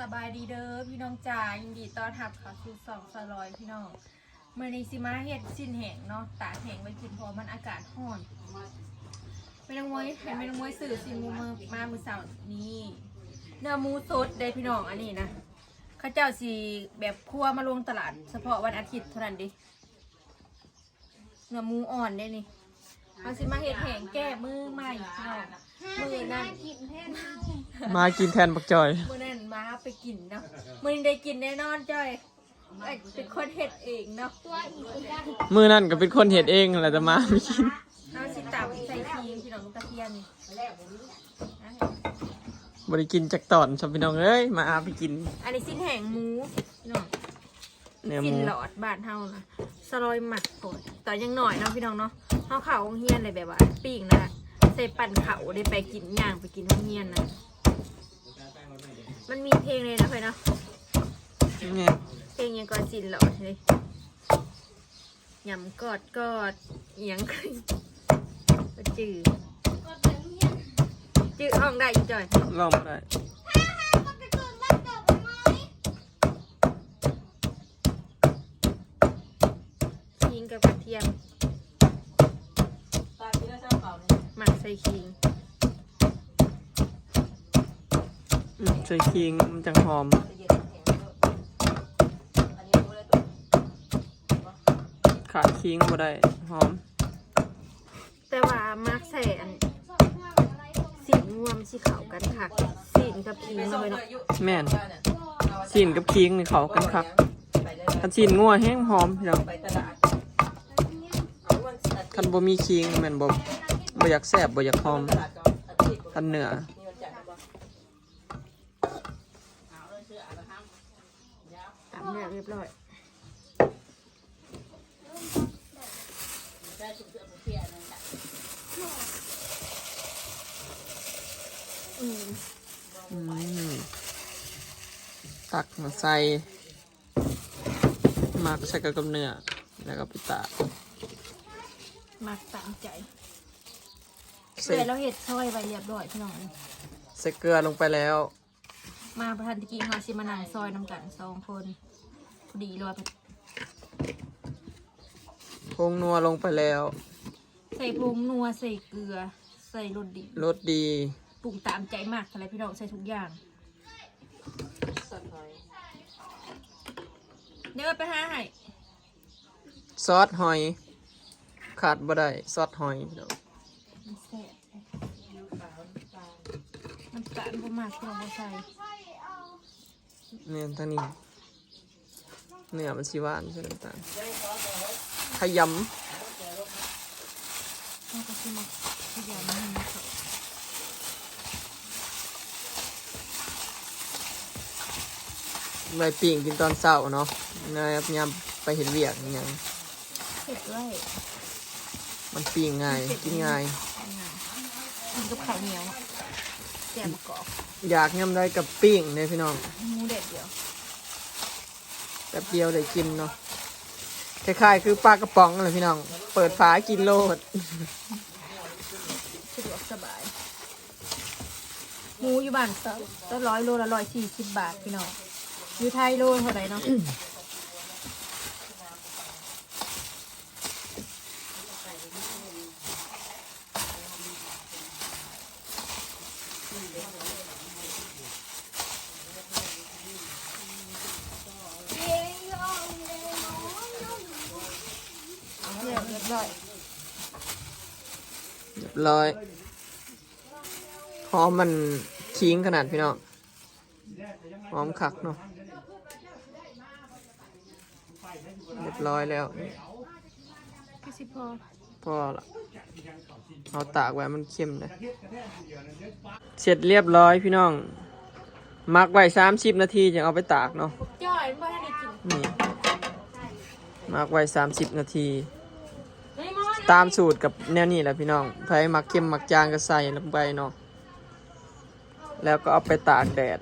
สบายดีเด้อพี่น้องจ๋ายินดีต้อนรับเข้าสู่สองสลอยพี่น้องเมื่อนี้สิมาเฮ็ดสิ้นแห้งเนาะตากแห้งไว้กินเพราะมันอากาศร้อนไม่ต้องมวยให้ไม่ต้องมวยสื่อสิมูมามามือเสาร์นี้เนื้อหมูสดเด้พี่น้องอันนี้นะเข้าเจ้าสิแบบคั่วมาลงตลาด เฉพาะวันอาทิตย์เท่านั้นเดิเนื้อหมูอ่อนเด้นี่เอาสิมาเฮ็ดแห้งแก้มือใหม่พี่น้องมือนั่น มากินแทนปักจอย มื่อนั้น มาไปกินเนาะมื่อนี้ได้กินแน่นอนจ้อยเอ้ยเป็นคนเห็ดเองเนาะมือนั่นก็เป็นคนเห็ดเองแหละแต่มาไม่กินเอาสิตับใส่ทีพี่น้องตะเคียนนี่บริกินจากตอนชอบพี่น้องเอ้ยมาอาไปกิน อันนี้สิ้นแห่งหมูพี่น้องเนื้อหสิ้นมูหลอดบานเฮานะสลอยหมักโผดแต่ยังหน่อยเนาะพี่น้องเนาะเฮาเข่าโรงเฮียนเลยแบบว่าปิ้งนะใส่ปั่นเขาได้ไปกินย่างไปกินโรงเฮียนนะ มันมีเพลงเลยนะเพื่อนเนาะเนี่ยเพลงยังก็สิ้นหลอดเลยยำกอดกอดอิหยังก็จือจือห้องได้อีจ่อยลองมาได้คิงกับกระเทียมหมักใส่คิง อืมใส่คิงมันจังหอม ขาดคิงบ่ได้หอม แต่ว่ามักใส่อันสีนวมสีขาวกันค่ะสีนกับคิงเลยเนาะแม่นสินกับคิงนี่เขากันคักคันสินงัวแห้งหอมพี่น้องคันบ่มีคิงแม่นบ่บ่อยากแซ่บบ่อยากหอมคันเนื้อามเนี่ยเรียบร้อยอืมอืมตักมาใส่หมักใส่กับเนื้อแล้วก็ไปตากมักตามใจใส่เสร็จแล้วเห็ดซอยไว้เรียบร้อยพี่น้องใส่เกลือลงไปแล้ว มาประทันตะกี้มาชิมานังซอยน้ำกันสองคน พอดีเลยพงนัวลงไปแล้ว ใส่ผงนัวใส่เกลือ ใส่รสดีรสดีปรุงตามใจมากอะไรพี่น้องใส่ทุกอย่างเดี๋ยวไปหาให้ซอสหอย ขาดบ่ได้ซอสหอยพี่น้องมันแซ่บน้ำตาลประมาณที่เราบ่ใส่เนี่ยทางนี้ เนื้อมันสิหวานใช่น้ำตาลขยเราก็คือมาขยำให้มันเข้าำใบปิ่งกินตอนเช้าเนาะนะครับยามไปเห็นเวียกอหย่างเสร็จเลยมันปิ่งง่ายกินง่ายกินกับข้าวเหนียวแซ่บมะกอกอยากยำได้กับปิ้งเนี่ยพี่น้องหมูเด็ดเดียว แป๊บเดียวได้กินเนาะคล้ายๆคือปลากระป๋องเลยพี่น้อง เปิดฝากินโลดสะดวกสบายหมูอยู่บ้านก็ก็ร้อยโลละร้อยสี่สิบบาทพี่น้องอยู่ไทยโลเท่าไหร่เนาะ เรียบเรียบร้อย เรีย บร้อยหอมมันคิงขนาดพี่น้องหอมคักเนาะเรียบร้อยแล้วพี่สิพอพอละเอาตากไว้มันเข้มนะเสร็จเรียบร้อยพี่น้องมักไว้สามสิบนาทีจึงเอาไปตากเนาะจ่อยไม่ได้กินนี่มักไว้สามสิบนาทีเฮ้ยมอน ตามสูตรกับแนวนี้แหละพี่น้องใครมักเค็มมักจางก็ใส่ลงไปเนาะ แล้วก็เอาไปตากแดด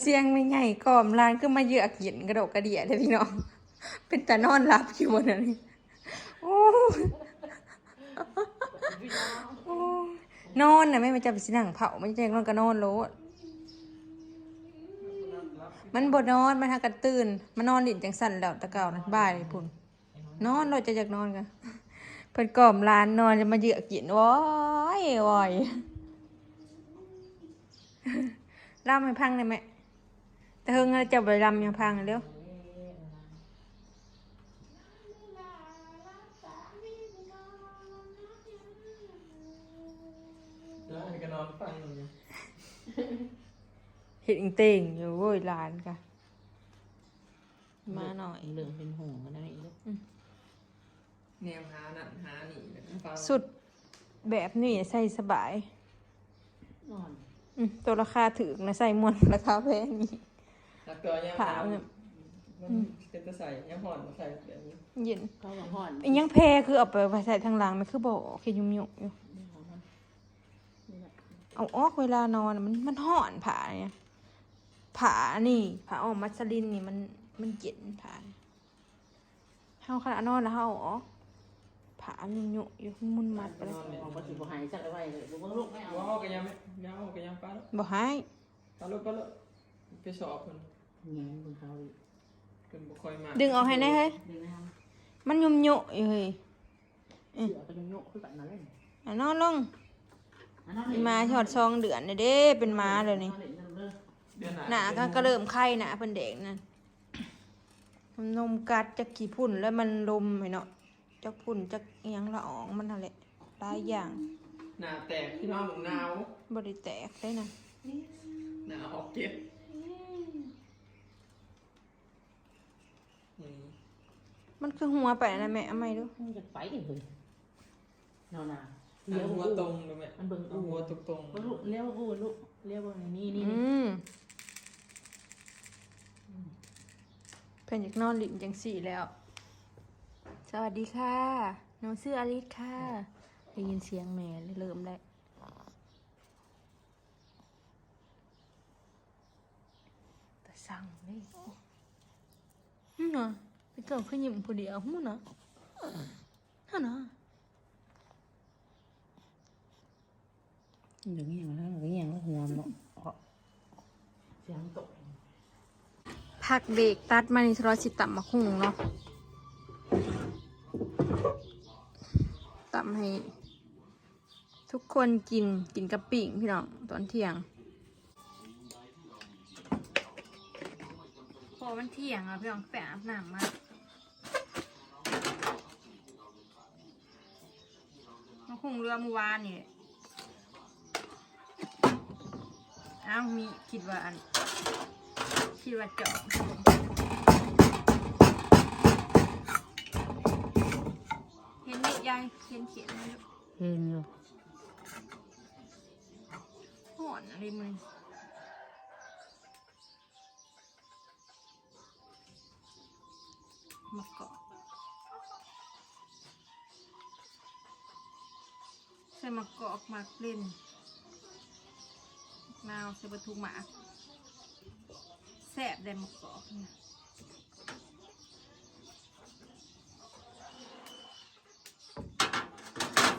เสียงไม่ใหญ่ก่อมลานก็มาเยือกหยินกระโดกกระเดียเลยพี่น้อง เป็นแต่นอนหลับอยู่บนนั้นนี่โอ้โอ้นอนนะไม่มาจับสินังเผาไม่ใช่นอนก็นอนโลดมันบดนอนมันหากันตื่นมันนอนหลินจังสั่นแล้วตะเก่านะบ่ายเลยพุ่นนอนเราจะอยากนอนกันเพิ่นกล่อมลานนอนจะมาเยือกหยินว้อยว้อย ล่าให้พังได้ไหมแต่เฮงเราจะไปรำยังพังเร็วแล้วให้ก็นอนฟังอยู่เห็นเต่งอยู่โว้ยหลานกะมาหน่อยเหลืองเป็นหงกันได้อีกแนมหานั่นหาหนีฟังสุดแบบนี้ใส่สบาย นอน ตัวราคาถือนะใส่มวนราคาแพงนี่แล้วก็ยังขาวเนี่ยมันเป็นตัวใส่ยังผ่อนมาใส่แบบนี้เย็นเขาบอกห่อนอันยังแพคือเอาไปใส่ทางหลังมันคือบอกแค่ยุ่มยุ่อยู่นี่ของมันนี่แหละเอาออกเวลานอนมันมันห่อนผาเนี่ยผานี่ผาออกมัสลินนี่มันมันเย็นผาเฮาขนาดนอนแล้วเฮาเอาออก ผายุ่มยุ่อยู่มุนมัดไปเลยนอนเนี่ยของปฏิบัติหายจักไว้เลยลูกลูกไม่เอาว้าวก็ยังไม่ยังเอาก็ยังป้าแล้วบ่ให้ป้าลูกป้าลูกไปสอบคนเงี้ยมึงเขาอีกคนบ่ค่อยมาดึงออกให้ได้เฮ้ยดึงนะครับมันยุ่มยุ่อยู่เฮ้ยเสือก็ยังโยกขึ้นแบบนั้นเลยอะนอนลงอันนั้นมีมาชอดซองเดือนเนี่ยเด้เป็นม้าเลยนี่เดือนหนาก็ก็เริ่มไข่หนาเป็นเด็กนั่นนมกัดจากกี่พุ่นแล้วมันลมไอ้เนาะ จากพุ่นจากอิหยังละอองมันอะไรหลายอย่างหนาแตกพี่น้องหนาวบริแตกได้นะหนาวออกเก็บนี่มันคือหัวไปนะแม่เอาไม่ดูมันจะไปเลยนอนนาหนาหัวตรงดูไหมมันเบิ่งเอาหัวตรงตรงลูกเลี้ยวอู้ลูกเลี้ยวนี่นี่อืนี่มเพิ่นอยากนอนหลินจังสี่แล้วส วัสดีค่ะน้องชื่ออลิสค่ะ ได้ยินเสียงแม่เลยเริ่มแล้วแต่สั่งเลยหึ่นะไปเกิดขึ้นยิ้มผู้เดียวหึ่นะฮะนะอย่างนี้อย่างนั้นอย่างนี้อย่างนั้นหัวมันเสียงตกพักเบรกตัดมาในทรสิต่ำมาคุงเนาะ ตำให้ ทุกคนกินกินกับปิ่งพี่น้องตอนเที่ยง พอมันเที่ยงอะพี่น้องแปะอาบน้ำมามาคงเรือเมื่อวานนี่อ้าวมีคิดว่าอันคิดว่าเจาะ ยายเขียนเขียนไหมลูกเห็นอยู่หอนอะไรมันมะกอกใส่มะกอกหมักเล่นนาวใส่ปลาทูหมากแซ่บได้มะกอกเนี่ย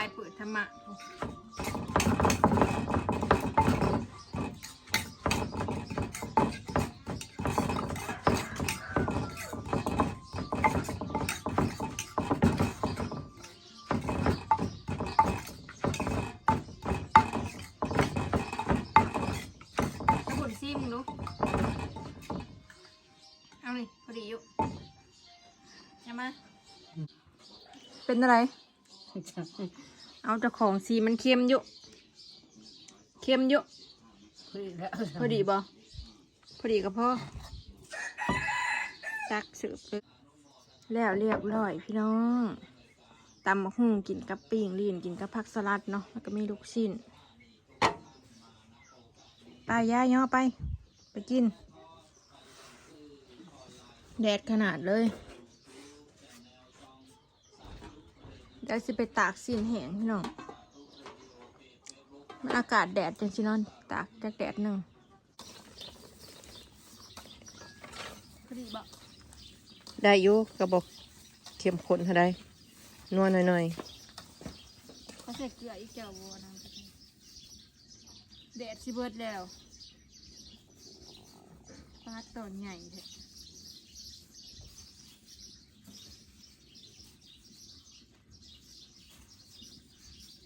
ายเปิดธรรมะสมุนซิมงดูเอาเลยพอดีอยู่ใช่ไหมเป็นอะไร เอาเจ้าของสีมันเค็มอยู่เค็มอยู่เฮ้ยแล้วพอดีบ่พอดีกับพ่อตักสืบเลยแล้วเรียบร้อยพี่น้องตำมะฮุ่งกินกับปิ้งลีนกินกับผักสลัดเนาะแล้วก็มีลูกชิ้นไปย่าย่อไป ไปกิน แดดขนาดเลย เดี๋ยวสิไปตากสินแห้งพี่น้องมันอากาศแดดจังสินอนตากจากแดดหนึ่งพอดีบอกได้อยู่กระบอกเข้มข้นเท่าใดนัวหน่อยเขาใส่เกลืออีกแก้วบัวนะแดดสิเบิดแล้วปลาตอนใหญ่เถอะ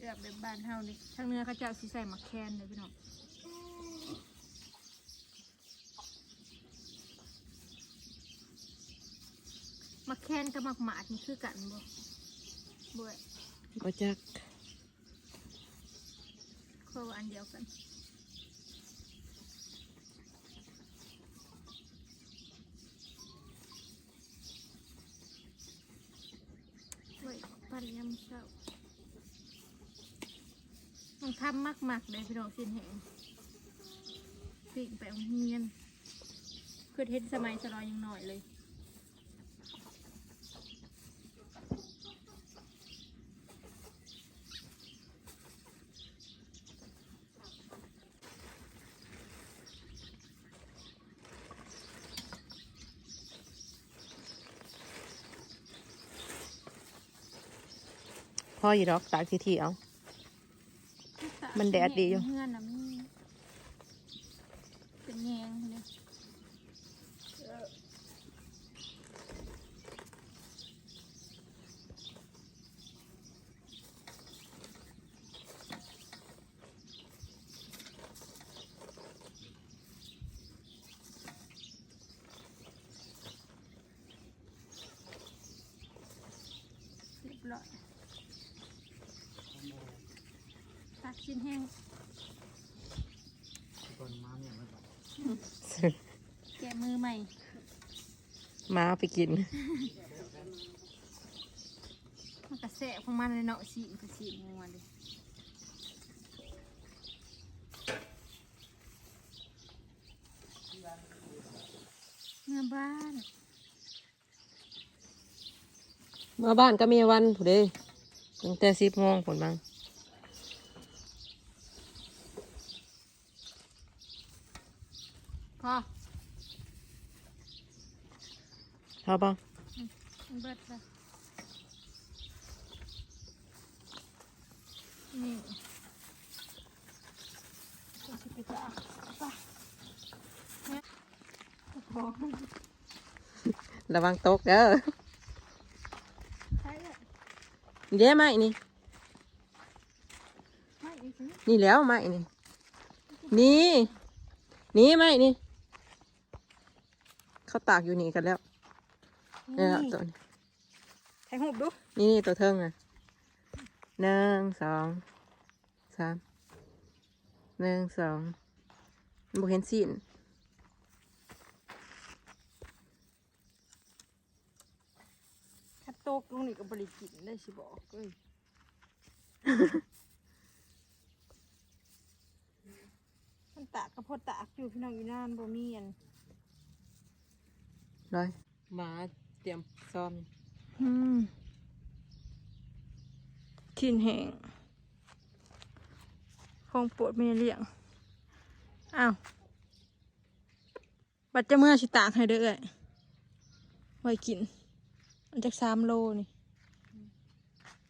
แบบแบบบ้านเฮานี่ทางเหนื้อเขาจะเอาสิใส่หมักแคนเลยพี่น้องมักแคนกับมักหมาดนี่คือกันบ่บ่อยๆบ่จักข้อว่าอันเดียวกันไว้ปันยำเช้า มันทำมากมากเลยพี่น้องสินแหงสิ่งไปเอาเฮียนคือเห็นสมัยสลอยยังหน่อยเลยพ่ออยู่ดอกตากทีทีๆเอา มันแดดดีอยู่เพื่อนนะมันเป็นแยงเลยเรียบร้อย ตักชิ้นแห้งแกะมือใหม่ มาเอาไปกิน มันกระแสะของมันเลยเนาะสีมันกระสีงัวเลยเมื่อบ้านเมื่อบ้านก็มีวันผู้เด้ตั้งแต่สิบโมงผลบัง พอ เอาบ่มันเบิดละนี่ก็สิไปจ้าไปเนี่ยพอระวังตกเด้อใช่เลยเดี๋ยวไม่นี่ไม่อีกทีนี่แล้วไม่นี่ นี่ นี่ไม่นี่ เขาตากอยู่นี่กันแล้ว นี่ละตัวนี้ใช้หูบดูนี่นี่ตัวเทิงอะหนึ่งสองสามหนึ่งสองบุเห็นสินถ้าโตกลงนี่ก็บริกินได้สิบอกเอ้ยมันตากกระพดตากอยู่พี่น้องอีนานบ่มีอันร้อยมา เตรียมซ้อมอืมขินแห้งของปวดไม่เลี้ยง อ้าว บัดจะเมื่อสิตากให้เด้อไว้กิน มันจากสามโลนี่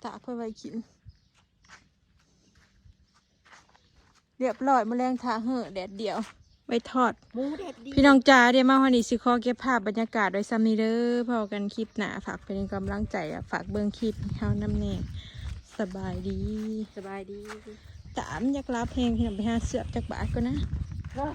ตากเพื่อไว้กิน เรียบร้อยมแมลงทาเหอะแดดเดียว ไว้ทอด หมูเด็ดดีพี่น้องจ๋าเดี๋ยวมาวันนี้สิขอเก็บภาพบรรยากาศไว้ซ้ำนี้เด้อพอกันคลิปหนาฝากเป็นกำลังใจอะฝากเบิ่งคลิปให้เฮาน้ำแน่สบายดีสบายดี ตามอยากรับเพลงพี่น้องไปหาเสือบจากบาทก็นะเฮ้ย